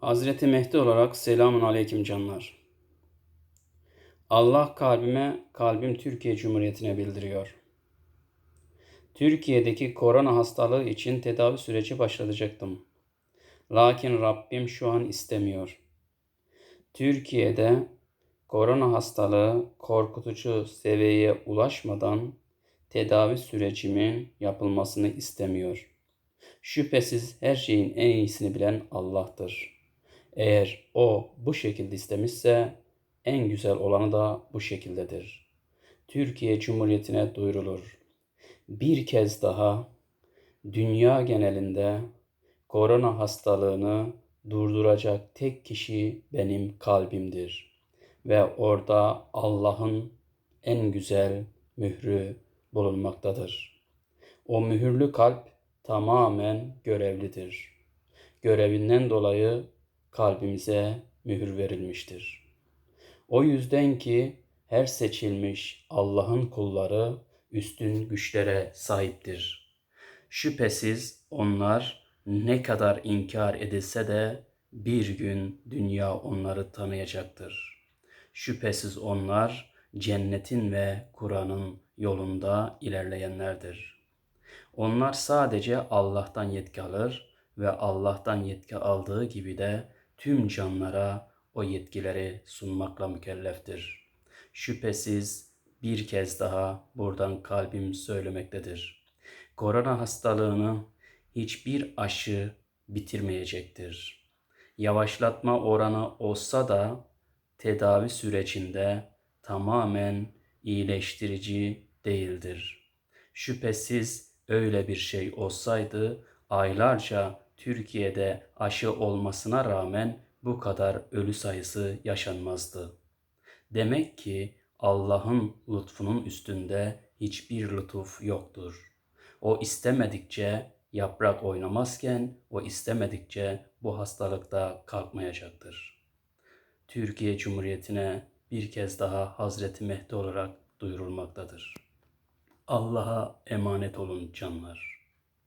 Hazreti Mehdi olarak selamun aleyküm canlar. Allah kalbime, kalbim Türkiye Cumhuriyeti'ne bildiriyor. Türkiye'deki korona hastalığı için tedavi süreci başlatacaktım. Lakin Rabbim şu an istemiyor. Türkiye'de korona hastalığı korkutucu seviyeye ulaşmadan tedavi sürecimin yapılmasını istemiyor. Şüphesiz her şeyin en iyisini bilen Allah'tır. Eğer o bu şekilde istemişse en güzel olanı da bu şekildedir. Türkiye Cumhuriyeti'ne duyurulur. Bir kez daha dünya genelinde korona hastalığını durduracak tek kişi benim kalbimdir. Ve orada Allah'ın en güzel mührü bulunmaktadır. O mühürlü kalp tamamen görevlidir. Görevinden dolayı kalbimize mühür verilmiştir. O yüzden ki her seçilmiş Allah'ın kulları üstün güçlere sahiptir. Şüphesiz onlar ne kadar inkar edilse de bir gün dünya onları tanıyacaktır. Şüphesiz onlar cennetin ve Kur'an'ın yolunda ilerleyenlerdir. Onlar sadece Allah'tan yetki alır ve Allah'tan yetki aldığı gibi de tüm canlara o yetkileri sunmakla mükelleftir. Şüphesiz bir kez daha buradan kalbim söylemektedir. Korona hastalığını hiçbir aşı bitirmeyecektir. Yavaşlatma oranı olsa da tedavi sürecinde tamamen iyileştirici değildir. Şüphesiz öyle bir şey olsaydı aylarca Türkiye'de aşı olmasına rağmen bu kadar ölü sayısı yaşanmazdı. Demek ki Allah'ın lütfunun üstünde hiçbir lütuf yoktur. O istemedikçe yaprak oynamazken o istemedikçe bu hastalık da kalkmayacaktır. Türkiye Cumhuriyeti'ne bir kez daha Hazreti Mehdi olarak duyurulmaktadır. Allah'a emanet olun canlar.